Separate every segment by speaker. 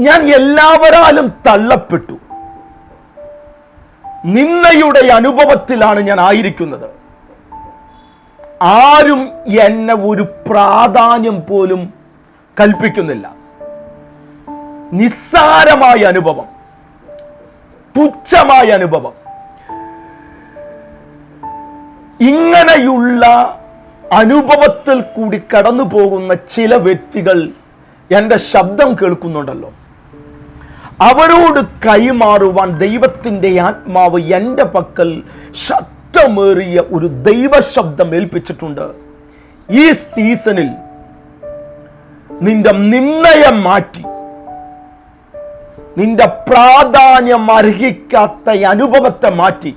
Speaker 1: ഞാൻ എല്ലാവരാലും തള്ളപ്പെട്ടു. നിന്നയുടെ അനുഭവത്തിലാണ് ഞാൻ ആയിരിക്കുന്നത്. ആരും എന്നെ ഒരു പ്രാധാന്യം പോലും കൽപ്പിക്കുന്നില്ല. നിസ്സാരമായ അനുഭവം. തുച്ഛമായ അനുഭവം. ഇങ്ങനെയുള്ള അനുഭവത്തിൽ കൂടി കടന്നു പോകുന്ന ചില വ്യക്തികൾ എന്റെ ശബ്ദം കേൾക്കുന്നുണ്ടല്ലോ. അവരോട് കൈമാറുവാൻ ദൈവത്തിന്റെ ആത്മാവ് എന്റെ പക്കൽ ശക്തമേറിയ ഒരു ദൈവശബ്ദം ഏൽപ്പിച്ചിട്ടുണ്ട്. ഈ സീസണിൽ നിന്റെ നിന്നയം മാറ്റി നിന്റെ പ്രാധാന്യം അർഹിക്കാത്ത അനുഭവത്തെ മാറ്റി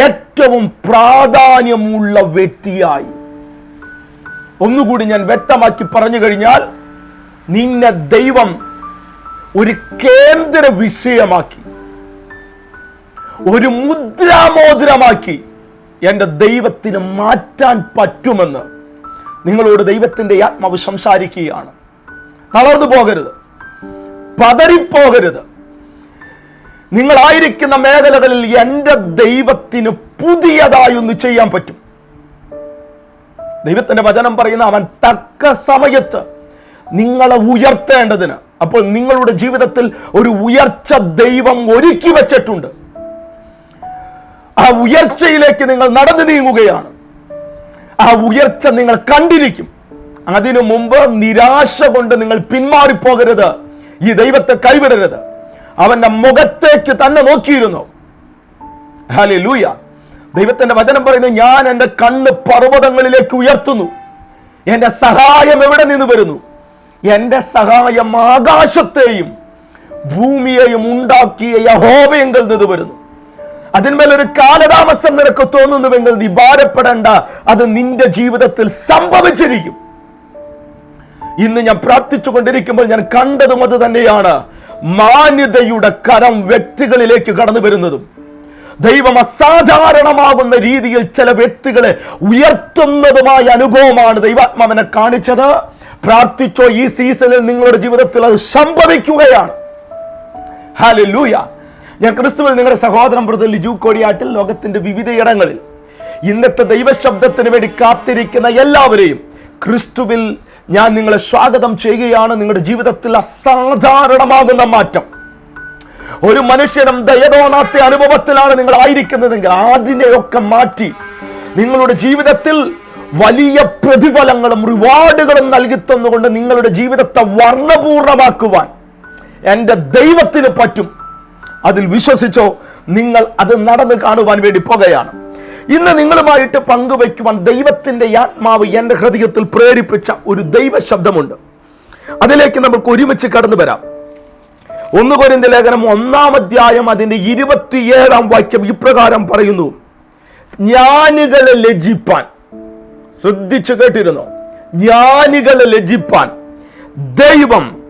Speaker 1: ഏറ്റവും പ്രാധാന്യമുള്ള വ്യക്തിയായി. ഒന്നുകൂടി ഞാൻ വ്യക്തമാക്കി പറഞ്ഞു കഴിഞ്ഞാൽ നിന്നെ ദൈവം ഒരു കേന്ദ്ര വിഷയമാക്കി ഒരു മുദ്രാമോതിരമാക്കി എന്റെ ദൈവത്തിന് മാറ്റാൻ പറ്റുമെന്ന് നിങ്ങളോട് ദൈവത്തിന്റെ ആത്മാവ് സംസാരിക്കുകയാണ്. തളർന്നു പോകരുത്. പതറിപ്പോകരുത്. നിങ്ങളായിരിക്കുന്ന മേഖലകളിൽ എന്റെ ദൈവത്തിന് പുതിയതായി ഒന്ന് ചെയ്യാൻ പറ്റും. ദൈവത്തിന്റെ വചനം പറയുന്ന അവൻ തക്ക സമയത്ത് നിങ്ങളെ ഉയർത്തേണ്ടതിന് അപ്പോൾ നിങ്ങളുടെ ജീവിതത്തിൽ ഒരു ഉയർച്ച ദൈവം ഒരുക്കി വച്ചിട്ടുണ്ട്. ആ ഉയർച്ചയിലേക്ക് നിങ്ങൾ നടന്നു നീങ്ങുകയാണ്. ആ ഉയർച്ച നിങ്ങൾ കണ്ടിരിക്കും. അതിനു മുമ്പ് നിരാശ കൊണ്ട് നിങ്ങൾ പിന്മാറിപ്പോകരുത്. ഈ ദൈവത്തെ കൈവിടരുത്. അവന്റെ മുഖത്തേക്ക് തന്നെ നോക്കിയിരുന്നു. ഹാലി ലൂയ ദൈവത്തിന്റെ വചനം പറയുന്നത് ഞാൻ എന്റെ കണ്ണ് പർവതങ്ങളിലേക്ക് ഉയർത്തുന്നു. എന്റെ സഹായം എവിടെ നിന്ന് വരുന്നു? എന്റെ സഹായം ആകാശത്തെയും ഭൂമിയെയും ഉണ്ടാക്കിയ യഹോവയെങ്കിൽ നിന്ന് വരുന്നു. അതിന്മേൽ ഒരു കാലതാമസം നിനക്ക് തോന്നുന്നുവെങ്കിൽ നീ ഭാരപ്പെടേണ്ട. അത് നിന്റെ ജീവിതത്തിൽ സംഭവിച്ചിരിക്കും. ഇന്ന് ഞാൻ പ്രാർത്ഥിച്ചു കൊണ്ടിരിക്കുമ്പോൾ ഞാൻ കണ്ടതും അത് തന്നെയാണ്. മാന്യതയുടെ കരം വ്യക്തികളിലേക്ക് കടന്നു വരുന്നതും. ദൈവം അസാധാരണമാകുന്ന രീതിയിൽ ചില വ്യക്തികളെ ഉയർത്തുന്നതുമായ അനുഭവമാണ് ദൈവാത്മാവിനെ കാണിച്ചത്. പ്രാർത്ഥിച്ചോ ഈ സീസണിൽ നിങ്ങളുടെ ജീവിതത്തിൽ അത് സംഭവിക്കുകയാണ്. ഹാലൂയ ഞാൻ ക്രിസ്തുവിൽ നിങ്ങളുടെ സഹോദരൻ ബ്രദർ ലിജു കോടിയാട്ടിൽ ലോകത്തിന്റെ വിവിധയിടങ്ങളിൽ ഇന്നത്തെ ദൈവശബ്ദത്തിന് വേണ്ടി കാത്തിരിക്കുന്ന എല്ലാവരെയും ക്രിസ്തുവിൽ ഞാൻ നിങ്ങളെ സ്വാഗതം ചെയ്യുകയാണ്. നിങ്ങളുടെ ജീവിതത്തിൽ അസാധാരണമാകുന്ന മാറ്റം. ഒരു മനുഷ്യനും ദയതോന്നാത്ത അനുഭവത്തിലാണ് നിങ്ങൾ ആയിരിക്കുന്നതെങ്കിൽ അതിനെയൊക്കെ മാറ്റി നിങ്ങളുടെ ജീവിതത്തിൽ വലിയ പ്രതിഫലങ്ങളും റിവാർഡുകളും നൽകി തന്നുകൊണ്ട് നിങ്ങളുടെ ജീവിതത്തെ വർണപൂർണമാക്കുവാൻ എന്റെ ദൈവത്തിന് പറ്റും. അതിൽ വിശ്വസിച്ചോ നിങ്ങൾ അത് നടന്നു കാണുവാൻ വേണ്ടി പോകുകയാണ് ഇന്ന് നിങ്ങളുമായിട്ട് പങ്കുവയ്ക്കുവാൻ ദൈവത്തിന്റെ ആത്മാവ് എന്റെ ഹൃദയത്തിൽ പ്രേരിപ്പിച്ച ഒരു ദൈവ ശബ്ദമുണ്ട് അതിലേക്ക് നമുക്ക് ഒരുമിച്ച് കടന്നു വരാം. ഒന്ന് കൊരിന്ത ലേഖനം ഒന്നാം അധ്യായം അതിന്റെ ഇരുപത്തിയേഴാം വാക്യം ഇപ്രകാരം പറയുന്നു. ജ്ഞാനികളെ ലജിപ്പാൻ ശ്രദ്ധിച്ചു കേട്ടിരുന്നു. ജ്ഞാനികളെ ലജിപ്പാൻ ദൈവം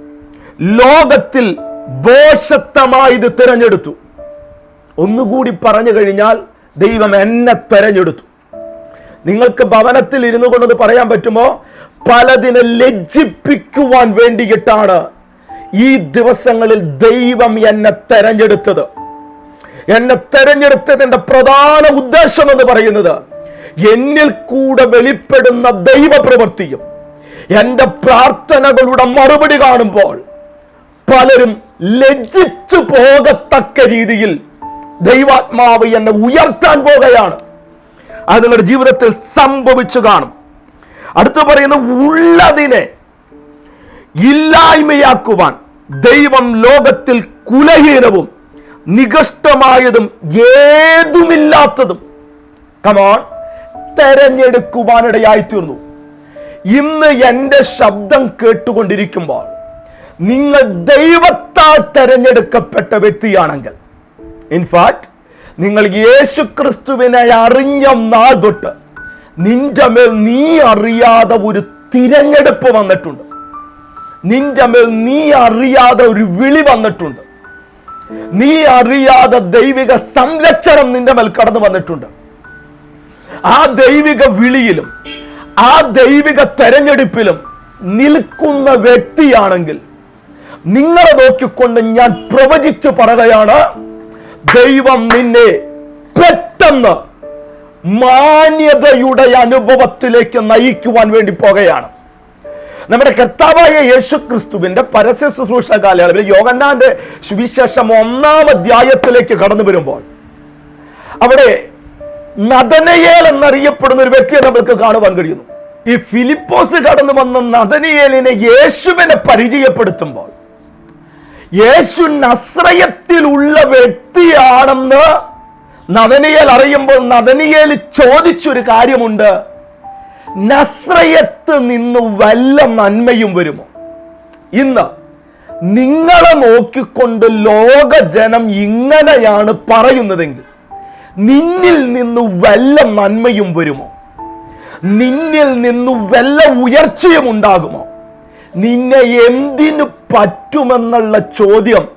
Speaker 1: ലോകത്തിൽ ഭോഷത്വമായത് തിരഞ്ഞെടുത്തു. ഒന്നുകൂടി പറഞ്ഞു കഴിഞ്ഞാൽ ദൈവം എന്നെ തെരഞ്ഞെടുത്തു. നിങ്ങൾക്ക് ഭവനത്തിൽ ഇരുന്നു കൊണ്ടത് പറയാൻ പറ്റുമോ? പലതിനെ ലജ്ജിപ്പിക്കുവാൻ വേണ്ടിയിട്ടാണ് ഈ ദിവസങ്ങളിൽ ദൈവം എന്നെ തെരഞ്ഞെടുത്തത്. എന്നെ തെരഞ്ഞെടുത്തതിന്റെ പ്രധാന ഉദ്ദേശം എന്ന് പറയുന്നത് എന്നിൽ കൂടെ വെളിപ്പെടുന്ന ദൈവപ്രവൃത്തിയും എന്റെ പ്രാർത്ഥനകളുടെ മറുപടി കാണുമ്പോൾ പലരും ലജ്ജിച്ചു പോകത്തക്ക രീതിയിൽ ദൈവാത്മാവ് എന്നെ ഉയർത്താൻ പോകുകയാണ്. അത് നിങ്ങളുടെ ജീവിതത്തിൽ സംഭവിച്ചു കാണും. അടുത്തു പറയുന്ന ഉള്ളതിനെ ഇല്ലായ്മയാക്കുവാൻ ദൈവം ലോകത്തിൽ കുലഹീനവും നികഷ്ടമായതും ഏതുമില്ലാത്തതും. കമോൺ തെരഞ്ഞെടുക്കുവാനിടയായി തീർന്നു ഇന്ന് എന്റെ ശബ്ദം കേട്ടുകൊണ്ടിരിക്കുമ്പോൾ നിങ്ങൾ ദൈവത്താൽ തെരഞ്ഞെടുക്കപ്പെട്ട വ്യക്തിയാണെങ്കിൽ ഇൻഫാക്ട് നിങ്ങൾ യേശു ക്രിസ്തുവിനെ അറിഞ്ഞ നാൾ തൊട്ട് നിന്റെ മേൽ നീ അറിയാതെ ഒരു തിരഞ്ഞെടുപ്പ് വന്നിട്ടുണ്ട്. നിന്റെ മേൽ നീ അറിയാതെ ഒരു വിളി വന്നിട്ടുണ്ട്. നീ അറിയാതെ ദൈവിക സംരക്ഷണം നിന്റെ മേൽ കടന്നു വന്നിട്ടുണ്ട്. ആ ദൈവിക വിളിയിലും ആ ദൈവിക തെരഞ്ഞെടുപ്പിലും നിൽക്കുന്ന വ്യക്തിയാണെങ്കിൽ നിങ്ങളെ നോക്കിക്കൊണ്ട് ഞാൻ പ്രവചിച്ചു പറയുകയാണ് ദൈവം നിന്നെ പെട്ടെന്ന് മാന്യതയുടെ അനുഭവത്തിലേക്ക് നയിക്കുവാൻ വേണ്ടി പോകുകയാണ്. നമ്മുടെ കർത്താവായ യേശു ക്രിസ്തുവിന്റെ പരസ്യ ശുശ്രൂഷ കാലയളവിൽ യോഗന്നാന്റെ സുവിശേഷം ഒന്നാം അധ്യായത്തിലേക്ക് കടന്നു വരുമ്പോൾ അവിടെ നദനയേൽ എന്നറിയപ്പെടുന്ന ഒരു വ്യക്തിയെ നമ്മൾക്ക് കാണുവാൻ കഴിയുന്നു. ഈ ഫിലിപ്പോസ് കടന്നു വന്ന നദനിയേലിനെ യേശുവിനെ പരിചയപ്പെടുത്തുമ്പോൾ യേശു നസ്രയത്തിലുള്ള വ്യക്തിയാണെന്ന് നദനിയേൽ അറിയുമ്പോൾ നദനിയേൽ ചോദിച്ചൊരു കാര്യമുണ്ട്. നസ്രയത്ത് നിന്ന് വല്ല നന്മയും വരുമോ? ഇന്ന് നിങ്ങളെ നോക്കിക്കൊണ്ട് ലോകജനം ഇങ്ങനെയാണ് പറയുന്നതെങ്കിൽ നിന്നിൽ നിന്ന് വല്ല നന്മയും വരുമോ? നിന്നിൽ നിന്ന് വല്ല ഉയർച്ചയും ഉണ്ടാകുമോ? നിന്നെ എന്തിനു പറ്റുമെന്നുള്ള ചോദ്യം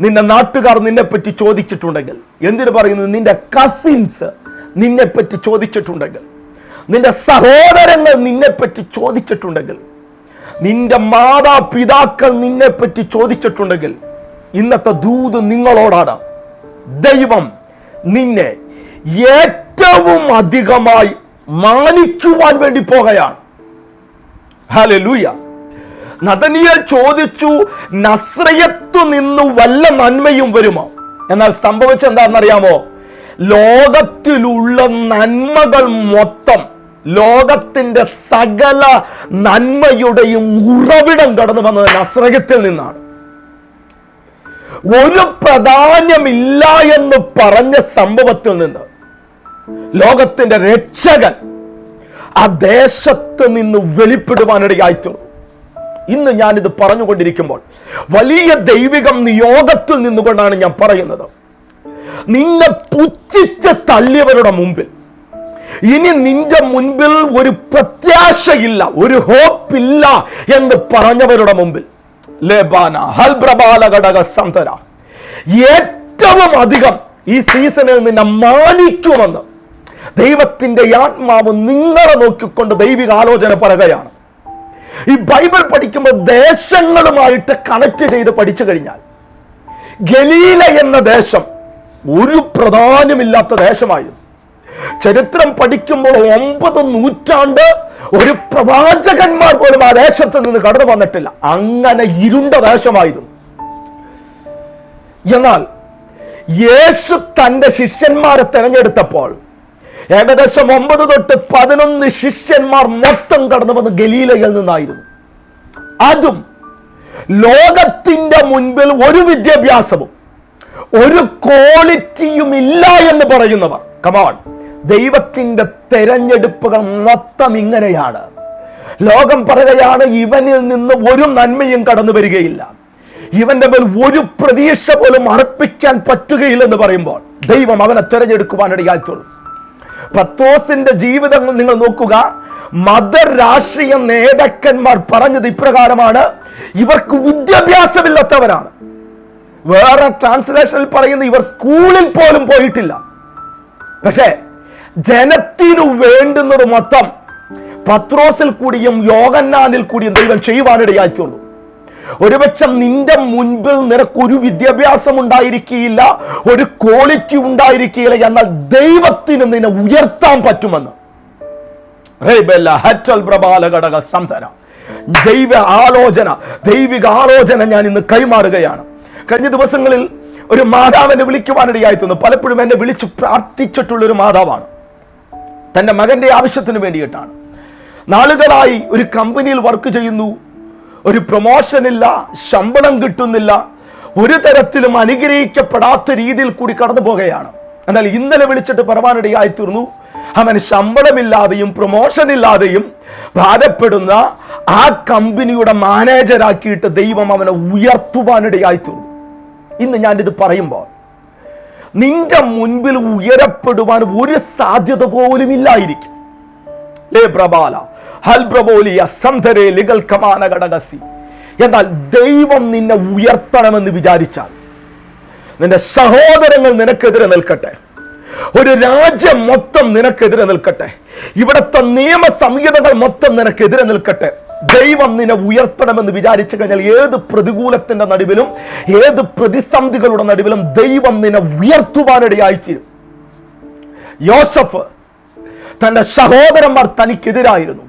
Speaker 1: നിന്റെ നാട്ടുകാർ നിന്നെപ്പറ്റി ചോദിച്ചിട്ടുണ്ടെങ്കിൽ. എന്തിനു പറയുന്നത് നിന്റെ കസിൻസ് നിന്നെപ്പറ്റി ചോദിച്ചിട്ടുണ്ടെങ്കിൽ. നിന്റെ സഹോദരങ്ങൾ നിന്നെപ്പറ്റി ചോദിച്ചിട്ടുണ്ടെങ്കിൽ. നിന്റെ മാതാപിതാക്കൾ നിന്നെപ്പറ്റി ചോദിച്ചിട്ടുണ്ടെങ്കിൽ. ഇന്നത്തെ ദൂത് നിങ്ങളോടാണ്. ദൈവം നിന്നെ ഏറ്റവും അധികമായി മാനിക്കുവാൻ വേണ്ടി പോകുകയാണ് ഹല്ലേലൂയ. നദനിയെ ചോദിച്ചു നസ്രയത്തു നിന്ന് വല്ല നന്മയും വരുമോ? എന്നാൽ സംഭവിച്ചെന്താണെന്നറിയാമോ ലോകത്തിലുള്ള നന്മകൾ മൊത്തം ലോകത്തിന്റെ സകല നന്മയുടെയും ഉറവിടം കടന്നു വന്നത് നസ്രയത്തിൽ നിന്നാണ്. ഒരു പ്രാധാന്യമില്ല എന്ന് പറഞ്ഞ സംഭവത്തിൽ നിന്ന് ലോകത്തിന്റെ രക്ഷകൻ ആ ദേശത്ത് നിന്ന് വെളിപ്പെടുവാനിടയായിത്തീർന്നു ഇന്ന് ഞാനിത് പറഞ്ഞുകൊണ്ടിരിക്കുമ്പോൾ വലിയ ദൈവികം നിയോഗത്തിൽ നിന്നുകൊണ്ടാണ് ഞാൻ പറയുന്നത്. നിന്നെ പുച്ഛിച്ച് തള്ളിയവരുടെ മുമ്പിൽ. ഇനി നിന്റെ മുൻപിൽ ഒരു പ്രത്യാശയില്ല ഒരു ഹോപ്പില്ല എന്ന് പറഞ്ഞവരുടെ മുമ്പിൽ. ലേബാന ഹൽബ്രബാല ഘടക സന്തര ഏറ്റവും അധികം ഈ സീസണിൽ നിന്നെ മാനിക്കുമെന്ന് ദൈവത്തിന്റെ ആത്മാവ് നിങ്ങളെ നോക്കിക്കൊണ്ട് ദൈവിക ആലോചന പറയുകയാണ്. ഈ ബൈബിൾ പഠിക്കുമ്പോൾ ദേശങ്ങളുമായിട്ട് കണക്ട് ചെയ്ത് പഠിച്ചു കഴിഞ്ഞാൽ ഗലീല എന്ന ദേശം ഒരു പ്രധാനമില്ലാത്ത ദേശമായിരുന്നു. ചരിത്രം പഠിക്കുമ്പോൾ ഒമ്പത് നൂറ്റാണ്ട് ഒരു പ്രവാചകന്മാർ പോലും ആ ദേശത്ത് നിന്ന് കടന്നു വന്നിട്ടില്ല. അങ്ങനെ ഇരുണ്ട ദേശമായിരുന്നു. എന്നാൽ യേശു തന്റെ ശിഷ്യന്മാരെ തിരഞ്ഞെടുത്തപ്പോൾ ഏകദേശം ഒമ്പത് തൊട്ട് പതിനൊന്ന് ശിഷ്യന്മാർ മൊത്തം കടന്നു വന്ന് ഗലീലയിൽ നിന്നായിരുന്നു. അതും ലോകത്തിന്റെ മുൻപിൽ ഒരു വിദ്യാഭ്യാസവും ഒരു ക്വാളിറ്റിയും ഇല്ല എന്ന് പറയുന്നവർ. കമാൺ ദൈവത്തിന്റെ തെരഞ്ഞെടുപ്പുകൾ മൊത്തം ഇങ്ങനെയാണ്. ലോകം പറയുകയാണ് ഇവനിൽ നിന്ന് ഒരു നന്മയും കടന്നു വരികയില്ല. ഇവന്റെ മേൽ ഒരു പ്രതീക്ഷ പോലും അർപ്പിക്കാൻ പറ്റുകയില്ലെന്ന് പറയുമ്പോൾ ദൈവം അവനെ തെരഞ്ഞെടുക്കുവാനിടയായിട്ടുള്ളൂ പത്തോസിന്റെ ജീവിതം നിങ്ങൾ നോക്കുക. മതരാഷ്ട്രീയ നേതാക്കന്മാർ പറഞ്ഞത് ഇപ്രകാരമാണ്. ഇവർക്ക് വിദ്യാഭ്യാസമില്ലാത്തവരാണ്. വേറെ ട്രാൻസ്ലേഷനിൽ പറയുന്ന ഇവർ സ്കൂളിൽ പോലും പോയിട്ടില്ല. പക്ഷേ ജനത്തിനു വേണ്ടുന്നത് മൊത്തം പത്രോസിൽ കൂടിയും യോഗന്നാനിൽ കൂടിയും ദൈവം ചെയ്യുവാനിടയായി തീർന്നു ഒരുപക്ഷം നിന്റെ മുൻപിൽ നിനക്ക് ഒരു വിദ്യാഭ്യാസം ഉണ്ടായിരിക്കില്ല ഒരു ക്വാളിറ്റി ഉണ്ടായിരിക്കില്ല എന്നാൽ ദൈവത്തിന് നിന്നെ ഉയർത്താൻ പറ്റുമെന്ന്. ദൈവ ആലോചന ദൈവിക ആലോചന ഞാൻ ഇന്ന് കൈമാറുകയാണ്. കഴിഞ്ഞ ദിവസങ്ങളിൽ ഒരു മാതാവിനെ വിളിക്കുവാനിടയായിത്തുന്നു പലപ്പോഴും എന്നെ വിളിച്ചു പ്രാർത്ഥിച്ചിട്ടുള്ള ഒരു മാതാവാണ്. തന്റെ മകന്റെ ആവശ്യത്തിന് വേണ്ടിയിട്ടാണ്. നാളുകളായി ഒരു കമ്പനിയിൽ വർക്ക് ചെയ്യുന്നു. ഒരു പ്രൊമോഷൻ ഇല്ല ശമ്പളം കിട്ടുന്നില്ല. ഒരു തരത്തിലും അനുഗ്രഹിക്കപ്പെടാത്ത രീതിയിൽ കൂടി കടന്നു പോകുകയാണ്. എന്നാൽ ഇന്നലെ വിളിച്ചിട്ട് പറവാനിടയായി തീർന്നു. അവൻ ശമ്പളമില്ലാതെയും പ്രൊമോഷൻ ഇല്ലാതെയും ഭാരപ്പെടുന്ന ആ കമ്പനിയുടെ മാനേജരാക്കിയിട്ട് ദൈവം അവനെ ഉയർത്തുവാനിടയായി തീർന്നു. ഇന്ന് ഞാനിത് പറയുമ്പോൾ നിന്റെ മുൻപിൽ ഉയരപ്പെടുവാൻ ഒരു സാധ്യത പോലും ഇല്ലായിരിക്കും. എന്നാൽ ദൈവം നിന്നെ ഉയർത്തണമെന്ന് വിചാരിച്ചാൽ നിന്റെ സഹോദരങ്ങൾ നിനക്കെതിരെ നിൽക്കട്ടെ. ഒരു രാജ്യം മൊത്തം നിനക്കെതിരെ നിൽക്കട്ടെ. ഇവിടുത്തെ നിയമ സംഹിതകൾ മൊത്തം നിനക്കെതിരെ നിൽക്കട്ടെ. ദൈവം നിന്നെ ഉയർത്തണമെന്ന് വിചാരിച്ചു കഴിഞ്ഞാൽ ഏത് പ്രതികൂലത്തിന്റെ നടുവിലും ഏത് പ്രതിസന്ധികളുടെ നടുവിലും ദൈവം നിന്നെ ഉയർത്തുവാനിടയായിത്തീരും. യോസഫ് തന്റെ സഹോദരന്മാർ തനിക്കെതിരായിരുന്നു.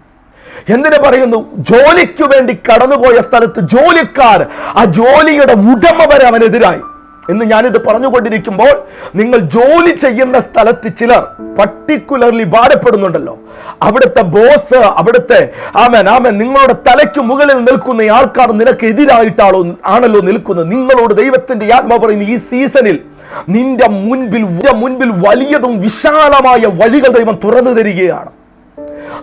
Speaker 1: എന്തിനു പറയുന്നു? ജോലിക്ക് വേണ്ടി കടന്നുപോയ സ്ഥലത്ത് ജോലിക്കാർ ആ ജോലിയുടെ ഉടമ വരെ അവനെതിരായി. ഇന്ന് ഞാനിത് പറഞ്ഞുകൊണ്ടിരിക്കുമ്പോൾ നിങ്ങൾ ജോലി ചെയ്യുന്ന സ്ഥലത്ത് ചിലർ പർട്ടിക്കുലർലി ഭാരപ്പെടുന്നുണ്ടല്ലോ അവിടുത്തെ ബോസ് അവിടുത്തെ ആമൻ ആമൻ നിങ്ങളുടെ തലയ്ക്ക് മുകളിൽ നിൽക്കുന്ന ആൾക്കാർ നിനക്ക് എതിരായിട്ടാണോ ആണല്ലോ നിൽക്കുന്നത്. നിങ്ങളോട് ദൈവത്തിന്റെ ആത്മ പറയുന്നു ഈ സീസണിൽ നിന്റെ മുൻപിൽ മുൻപിൽ വലിയതും വിശാലമായ വഴികൾ ദൈവം തുറന്നു തരികയാണ്.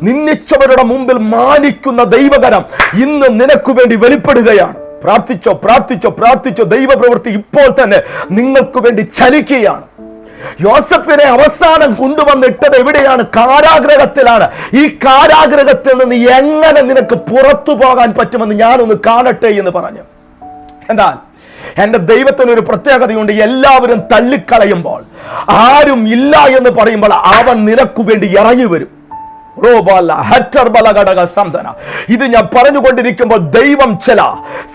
Speaker 1: നിന്നിച്ചവരുടെ മുമ്പിൽ മാനിക്കുന്ന ദൈവകരം ഇന്ന് നിനക്ക് വേണ്ടി വെളിപ്പെടുകയാണ്. പ്രാർത്ഥിച്ചോ പ്രാർത്ഥിച്ചോ പ്രാർത്ഥിച്ചോ ദൈവപ്രവൃത്തി ഇപ്പോൾ തന്നെ നിങ്ങൾക്ക് വേണ്ടി ചലിക്കുകയാണ്. യോസഫിനെ അവസാനം കൊണ്ടുവന്നിട്ടത് എവിടെയാണ്? കാരാഗ്രഹത്തിലാണ്. ഈ കാരാഗ്രഹത്തിൽ നിന്ന് എങ്ങനെ നിനക്ക് പുറത്തു പോകാൻ പറ്റുമെന്ന് ഞാനൊന്ന് കാണട്ടെ എന്ന് പറഞ്ഞു. എന്നാൽ എന്റെ ദൈവത്തിന് ഒരു പ്രത്യേകതയുണ്ട്. എല്ലാവരും തള്ളിക്കളയുമ്പോൾ. ആരും ഇല്ല എന്ന് പറയുമ്പോൾ അവൻ നിനക്കു വേണ്ടി ഇറങ്ങി വരും ഇത് ഞാൻ പറഞ്ഞുകൊണ്ടിരിക്കുമ്പോൾ ദൈവം ചില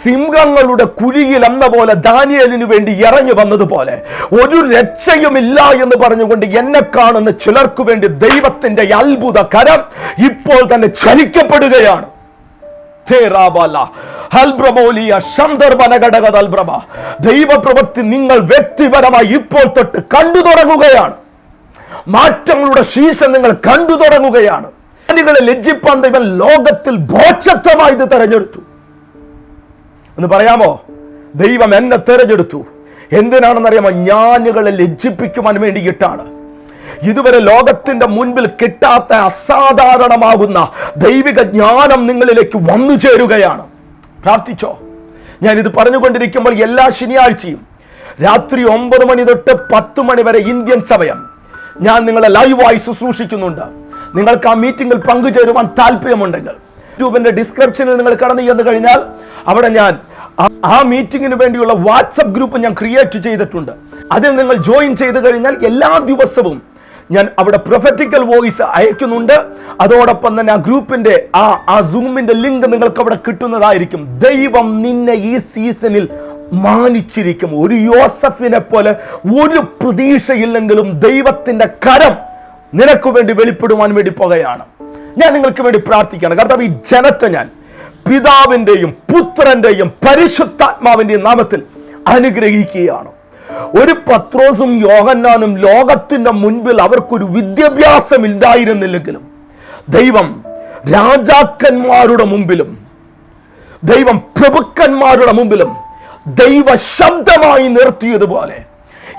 Speaker 1: സിംഹങ്ങളുടെ കുഴിയിൽ എന്ന പോലെ ദാനിയലിനു വേണ്ടി ഇറങ്ങി വന്നതുപോലെ ഒരു രക്ഷയുമില്ല എന്ന് പറഞ്ഞുകൊണ്ട് എന്നെ കാണുന്ന ചിലർക്കു വേണ്ടി ദൈവത്തിന്റെ അത്ഭുത കരം ഇപ്പോൾ തന്നെ ചലിക്കപ്പെടുകയാണ്. ദൈവപ്രവൃത്തി നിങ്ങൾ വ്യക്തിപരമായി ഇപ്പോൾ തൊട്ട് കണ്ടു തുടങ്ങുകയാണ്. മാറ്റങ്ങളുടെ ശീശം നിങ്ങൾ കണ്ടു തുടങ്ങുകയാണ്. ജ്ഞാനികളെ ലജ്ജിപ്പാൻ ഇവൻ ലോകത്തിൽ ഭോക്ഷത്വമായി ഇത് തെരഞ്ഞെടുത്തു. എന്ന് പറയാമോ? ദൈവം എന്നെ തെരഞ്ഞെടുത്തു. എന്തിനാണെന്നറിയാമോ? ജ്ഞാനികളെ ലജ്ജിപ്പിക്കുവാൻ വേണ്ടിയിട്ടാണ്. ഇതുവരെ ലോകത്തിന്റെ മുൻപിൽ കിട്ടാത്ത അസാധാരണമാകുന്ന ദൈവിക ജ്ഞാനം നിങ്ങളിലേക്ക് വന്നു ചേരുകയാണ്. പ്രാർത്ഥിച്ചോ? ഞാൻ ഇത് പറഞ്ഞുകൊണ്ടിരിക്കുമ്പോൾ എല്ലാ ശനിയാഴ്ചയും രാത്രി ഒമ്പത് മണി തൊട്ട് പത്ത് മണി വരെ ഇന്ത്യൻ സമയം ഞാൻ നിങ്ങളെ ലൈവായി ശുശ്രൂഷിക്കുന്നുണ്ട്. നിങ്ങൾക്ക് ആ മീറ്റിംഗിൽ പങ്കുചേരുവാൻ താല്പര്യമുണ്ടെങ്കിൽ യൂട്യൂബിന്റെ ഡിസ്ക്രിപ്ഷനിൽ നിങ്ങൾ കടന്നു ചെന്ന് കഴിഞ്ഞാൽ അവിടെ ഞാൻ ആ- മീറ്റിങ്ങിന് വേണ്ടിയുള്ള വാട്സപ്പ് ഗ്രൂപ്പ് ഞാൻ ക്രിയേറ്റ് ചെയ്തിട്ടുണ്ട്. അതിൽ നിങ്ങൾ ജോയിൻ ചെയ്ത് കഴിഞ്ഞാൽ എല്ലാ ദിവസവും ഞാൻ അവിടെ പ്രൊഫറ്റിക്കൽ വോയിസ് അയക്കുന്നുണ്ട്. അതോടൊപ്പം തന്നെ ആ ഗ്രൂപ്പിന്റെ ആ ആ സൂമിന്റെ ലിങ്ക് നിങ്ങൾക്ക് അവിടെ കിട്ടുന്നതായിരിക്കും. ദൈവം നിന്നെ ഈ സീസണിൽ മാനിച്ചിരിക്കും. ഒരു യോസഫിനെ പോലെ ഒരു പ്രതീക്ഷയില്ലെങ്കിലും ദൈവത്തിന്റെ കരം നിനക്ക് വേണ്ടി വെളിപ്പെടുവാൻ വേണ്ടി പോകുകയാണ്. ഞാൻ നിങ്ങൾക്ക് വേണ്ടി പ്രാർത്ഥിക്കുകയാണ്. കർത്താവ് ഈ ജനത്തെ ഞാൻ പിതാവിന്റെയും പുത്രന്റെയും പരിശുദ്ധാത്മാവിന്റെയും നാമത്തിൽ അനുഗ്രഹിക്കുകയാണ്. ഒരു പത്രോസും യോഹന്നാനും ലോകത്തിന്റെ മുൻപിൽ അവർക്കൊരു വിദ്യാഭ്യാസം ഇല്ലായിരുന്നില്ലെങ്കിലും ദൈവം രാജാക്കന്മാരുടെ മുമ്പിലും ദൈവം പ്രഭുക്കന്മാരുടെ മുമ്പിലും ദൈവ ശബ്ദമായി നിർത്തിയതുപോലെ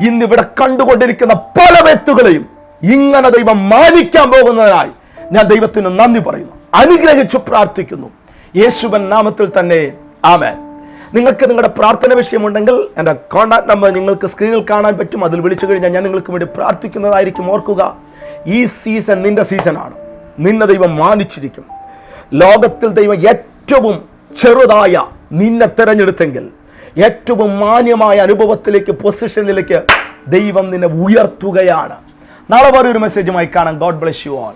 Speaker 1: ഇന്നിവിടെ കണ്ടുകൊണ്ടിരിക്കുന്ന പല വ്യക്തികളെയും ഇങ്ങനെ ദൈവം മാനിക്കാൻ പോകുന്നതിനായി ഞാൻ ദൈവത്തിന് നന്ദി പറയുന്നു. അനുഗ്രഹിച്ചു പ്രാർത്ഥിക്കുന്നു. യേശുവൻ നാമത്തിൽ തന്നെ. ആമേൻ. നിങ്ങൾക്ക് നിങ്ങളുടെ പ്രാർത്ഥന വിഷയമുണ്ടെങ്കിൽ എന്റെ കോൺടാക്ട് നമ്പർ നിങ്ങൾക്ക് സ്ക്രീനിൽ കാണാൻ പറ്റും. അതിൽ വിളിച്ചു കഴിഞ്ഞാൽ ഞാൻ നിങ്ങൾക്ക് വേണ്ടി പ്രാർത്ഥിക്കുന്നതായിരിക്കും ഓർക്കുക. ഈ സീസൺ നിന്റെ സീസണാണ് നിന്നെ ദൈവം മാനിച്ചിരിക്കും. ലോകത്തിൽ ദൈവം ഏറ്റവും ചെറുതായ നിന്നെ തിരഞ്ഞെടുത്തെങ്കിൽ ഏറ്റവും മാന്യമായ അനുഭവത്തിലേക്ക് പൊസിഷനിലേക്ക് ദൈവം നിന്നെ ഉയർത്തുകയാണ്. നാളെ വേറെ ഒരു മെസ്സേജുമായി കാണാം. God bless you all